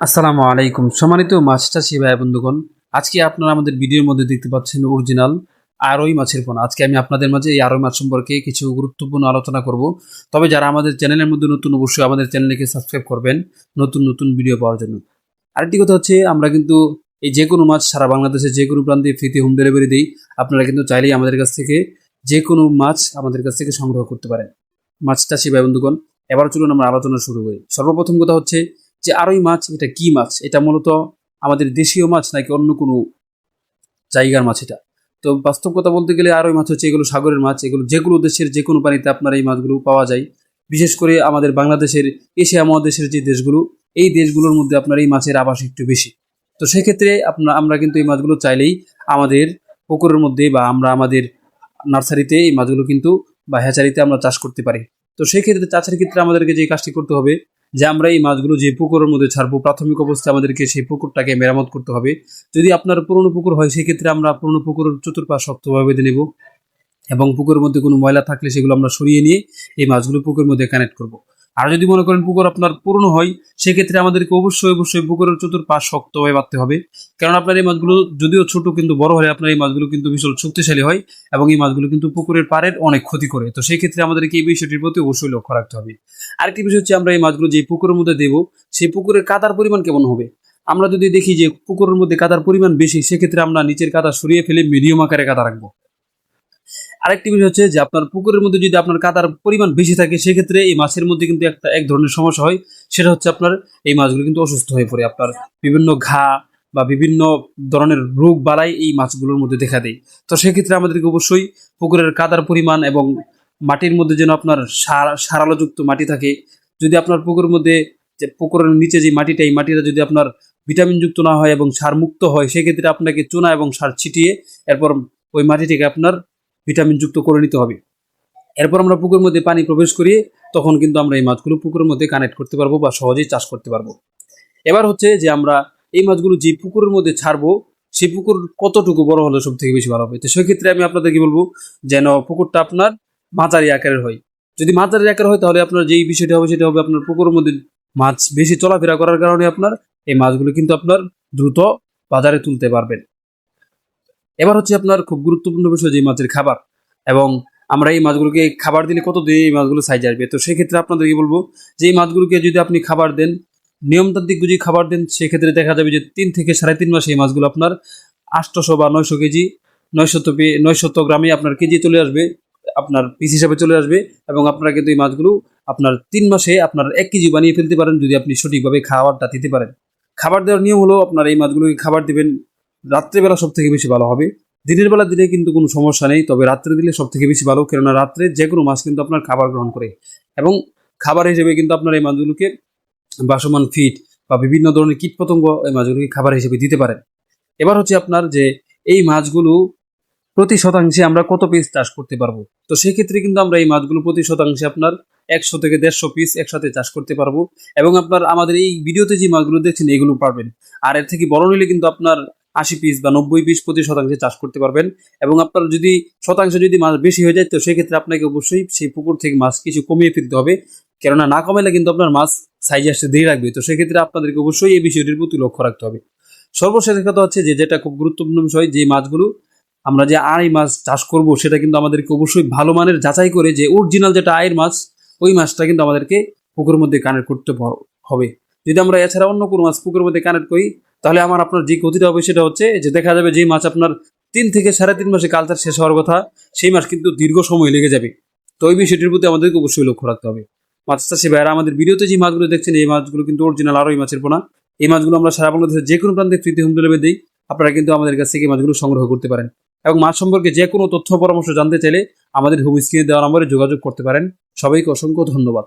আসসালামু আলাইকুম। সম্মানিত মাছ চাষি ভাই বন্ধুগণ, আজকে আপনারা আমাদের ভিডিওর মধ্যে দেখতে পাচ্ছেন অরিজিনাল আরই মাছের পোনা। আজকে আমি আপনাদের মাঝে এই আরই মাছ সম্পর্কে কিছু গুরুত্বপূর্ণ আলোচনা করব। তবে যারা আমাদের চ্যানেলের মধ্যে নতুন, অবশ্যই আমাদের চ্যানেলকে সাবস্ক্রাইব করবেন নতুন নতুন ভিডিও পাওয়ার জন্য। আরেকটি কথা হচ্ছে, আমরা কিন্তু এই যে কোনো মাছ সারা বাংলাদেশে যে কোনো প্রান্তে ফ্রিতে হোম ডেলিভারি দিই। আপনারা কিন্তু চাইলেই আমাদের কাছ থেকে যে কোনো মাছ আমাদের কাছ থেকে সংগ্রহ করতে পারেন। মাছ চাষি ভাই বন্ধুগণ, এবার চলুন আমরা আলোচনা শুরু করি। সর্বপ্রথম কথা হচ্ছে যে আরই মাছ, এটা কি মাছ? এটা মূলত আমাদের দেশীয় মাছ নাকি অন্য কোনো জায়গার মাছ এটা? তো বাস্তব কথা বলতে গেলে আরই মাছ হচ্ছে এগুলো সাগরের মাছ, এগুলো যেগুলো দেশের যে কোনো পানিতে আপনার এই মাছগুলো পাওয়া যায়। বিশেষ করে আমাদের বাংলাদেশের, এশিয়া মহাদেশের যে দেশগুলো, এই দেশগুলোর মধ্যে আপনার এই মাছের আবাস একটু বেশি। তো সেক্ষেত্রে আপনার আমরা কিন্তু এই মাছগুলো চাইলেই আমাদের পুকুরের মধ্যে বা আমরা আমাদের নার্সারিতে এই মাছগুলো কিন্তু বা হ্যাচারিতে আমরা চাষ করতে পারি। তো সেই ক্ষেত্রে চাষের ক্ষেত্রে আমাদেরকে যে কাজটি করতে হবে যে আমরা এই মাছগুলো যে পুকুরের মধ্যে ছাড়বো, প্রাথমিক অবস্থায় আমাদেরকে সেই পুকুরটাকে মেরামত করতে হবে। যদি আপনার পুরনো পুকুর হয়, সেক্ষেত্রে আমরা পুরনো পুকুরের চতুর্পাশ শক্তভাবে বেঁধে নেব এবং পুকুরের মধ্যে কোনো ময়লা থাকলে সেগুলো আমরা সরিয়ে নিয়ে এই মাছগুলো পুকুরের মধ্যে কানেক্ট করব। আর যদি মনে করেন পুকুর আপনার পুরনো হয়, সেক্ষেত্রে আমাদেরকে অবশ্যই অবশ্যই পুকুরের চতুর্পাশ শক্তভাবে বাঁধতে হবে। কারণ আপনার এই মাছগুলো যদিও ছোট কিন্তু বড় হলে আপনার এই মাছগুলো কিন্তু ভীষণ শক্তিশালী হয় এবং এই মাছগুলো কিন্তু পুকুরের পাড়ের অনেক ক্ষতি করে। তো সেই ক্ষেত্রে আমাদেরকে এই বিষয়টির প্রতি অবশ্যই লক্ষ্য রাখতে হবে। আরেকটি বিষয় হচ্ছে আমরা এই মাছগুলো যে পুকুরের মধ্যে দেবো, সেই পুকুরের কাদার পরিমাণ কেমন হবে? আমরা যদি দেখি যে পুকুরের মধ্যে কাদার পরিমাণ বেশি, সেক্ষেত্রে আমরা নিচের কাদা সরিয়ে ফেলে মিডিয়াম আকারে কাদা রাখব। আরেকটি বিষয় হচ্ছে যে আপনার পুকুরের মধ্যে যদি আপনার কাদার পরিমাণ বেশি থাকে, সেক্ষেত্রে এই মাছের মধ্যে কিন্তু একটা এক ধরনের সমস্যা হয়। সেটা হচ্ছে আপনার এই মাছগুলো কিন্তু অসুস্থ হয়ে পড়ে। আপনার বিভিন্ন ঘা বা বিভিন্ন ধরনের রোগ বালাই এই মাছগুলোর মধ্যে দেখা দেয়। তো সেক্ষেত্রে আমাদেরকে অবশ্যই পুকুরের কাদার পরিমাণ এবং মাটির মধ্যে যেন আপনার সার সারালোযুক্ত মাটি থাকে। যদি আপনার পুকুরের মধ্যে যে পুকুরের নিচে যে মাটিটা, এই মাটিটা যদি আপনার ভিটামিনযুক্ত না হয় এবং সার মুক্ত হয়, সেক্ষেত্রে আপনাকে চুনা এবং সার ছিটিয়ে এরপর ওই মাটিটিকে আপনার ভিটামিনযুক্ত করে নিতে হবে। এরপর আমরা পুকুরের মধ্যে পানি প্রবেশ করিয়ে তখন কিন্তু আমরা এই মাছগুলো পুকুরের মধ্যে কানেক্ট করতে পারব বা সহজেই চাষ করতে পারব। এবার হচ্ছে যে আমরা এই মাছগুলো যে পুকুরের মধ্যে ছাড়বো, সেই পুকুর কতটুকু বড় হলে সব থেকে বেশি ভালো হবে? তো সেক্ষেত্রে আমি আপনাদেরকে বলব যেন পুকুরটা আপনার মাঝারি আকারের হয়। যদি মাঝারি আকার হয় তাহলে আপনার যেই বিষয়টা হবে সেটা হবে আপনার পুকুরের মধ্যে মাছ বেশি চলাফেরা করার কারণে আপনার এই মাছগুলো কিন্তু আপনার দ্রুত বাজারে তুলতে পারবেন। এবার হচ্ছে আপনার খুব গুরুত্বপূর্ণ বিষয় যে মাছের খাবার। এবং আমরা এই মাছগুলোকে খাবার দিলে কত দিয়ে এই মাছগুলো সাইজ আসবে? তো সেক্ষেত্রে আপনাদেরকে বলব যে এই মাছগুলোকে যদি আপনি খাবার দেন, নিয়মতান্ত্রিক যদি খাবার দেন, সেক্ষেত্রে দেখা যাবে যে তিন থেকে সাড়ে তিন মাসে এই মাছগুলো আপনার আটশোশো বা নয়শো কেজি, নয়শত নয়শত গ্রামে আপনার কেজি চলে আসবে, আপনার পিস হিসাবে চলে আসবে এবং আপনারা কিন্তু এই মাছগুলো আপনার তিন মাসে আপনার এক কেজি বানিয়ে ফেলতে পারেন যদি আপনি সঠিকভাবে খাবারটা দিতে পারেন। খাবার দেওয়ার নিয়ম হলো আপনার এই মাছগুলোকে খাবার দিবেন রাত্রেবেলা সব থেকে বেশি ভালো হবে। দিনের বেলা দিলে কিন্তু কোনো সমস্যা নেই, তবে রাত্রে দিলে সব থেকে বেশি ভালো, কেননা রাত্রে যে কোনো মাছ কিন্তু আপনার খাবার গ্রহণ করে। এবং খাবার হিসেবে কিন্তু আপনার এই মাছগুলোকে বাসমান ফিট বা বিভিন্ন ধরনের কীটপতঙ্গ এই মাছগুলোকে খাবার হিসেবে দিতে পারেন। এবার হচ্ছে আপনার যে এই মাছগুলো প্রতি শতাংশে আমরা কত পিস চাষ করতে পারব? তো সেক্ষেত্রে কিন্তু আমরা এই মাছগুলো প্রতি শতাংশে আপনার একশো থেকে দেড়শো পিস একসাথে চাষ করতে পারব। এবং আপনার আমাদের এই ভিডিওতে যে মাছগুলো দেখছেন, এগুলো পারবেন। আর এর থেকে বড় নিলে কিন্তু আপনার আশি পিস বা নব্বই পিস প্রতি শতাংশে চাষ করতে পারবেন। এবং আপনার যদি শতাংশ যদি মাছ বেশি হয়ে যায়, তো সেক্ষেত্রে আপনাকে অবশ্যই সেই পুকুর থেকে মাছ কিছু কমিয়ে ফেলতে হবে। কেননা না কমাইলে কিন্তু আপনার মাছ সাইজে আসতে দেরি লাগবে। তো সেক্ষেত্রে আপনাদেরকে অবশ্যই এই বিষয়টির প্রতি লক্ষ্য রাখতে হবে। সর্বশেষ কথা হচ্ছে যে, যেটা খুব গুরুত্বপূর্ণ বিষয়, যে মাছগুলো আমরা যে আড়াই মাছ চাষ করব, সেটা কিন্তু আমাদেরকে অবশ্যই ভালো মানের যাচাই করে যে অরিজিনাল যেটা আয়ের মাছ, ওই মাছটা কিন্তু আমাদেরকে পুকুরের মধ্যে কানেক্ট করতে হবে। যদি আমরা এছাড়া অন্য কোনো মাছ পুকুরের মধ্যে কানেক্ট করি তাহলে আমার আপনার যে ক্ষতিটা হবে সেটা হচ্ছে যে দেখা যাবে যে মাছ আপনার তিন থেকে সাড়ে তিন মাসে কালচার শেষ হওয়ার কথা, সেই মাছ কিন্তু দীর্ঘ সময় লেগে যাবে। তো ওই বিষয়টির প্রতি আমাদেরকে অবশ্যই লক্ষ্য রাখতে হবে। মাছ চাষি ভাইয়ারা, আমাদের ভিডিওতে যে মাছগুলো দেখছেন, এই মাছগুলো কিন্তু অরিজিনাল আরও এই মাছের পোনা। এই মাছগুলো আমরা সারা বাংলাদেশের যে কোনো প্রান্তে ফ্রিতে হোম ডেলিভারি দিই। আপনারা কিন্তু আমাদের কাছ থেকে মাছগুলো সংগ্রহ করতে পারেন। এবং মাছ সম্পর্কে যে কোনো তথ্য পরামর্শ জানতে চাইলে আমাদের হোম স্ক্রিনে দেওয়া নম্বরে যোগাযোগ করতে পারেন। সবাইকে অসংখ্য ধন্যবাদ।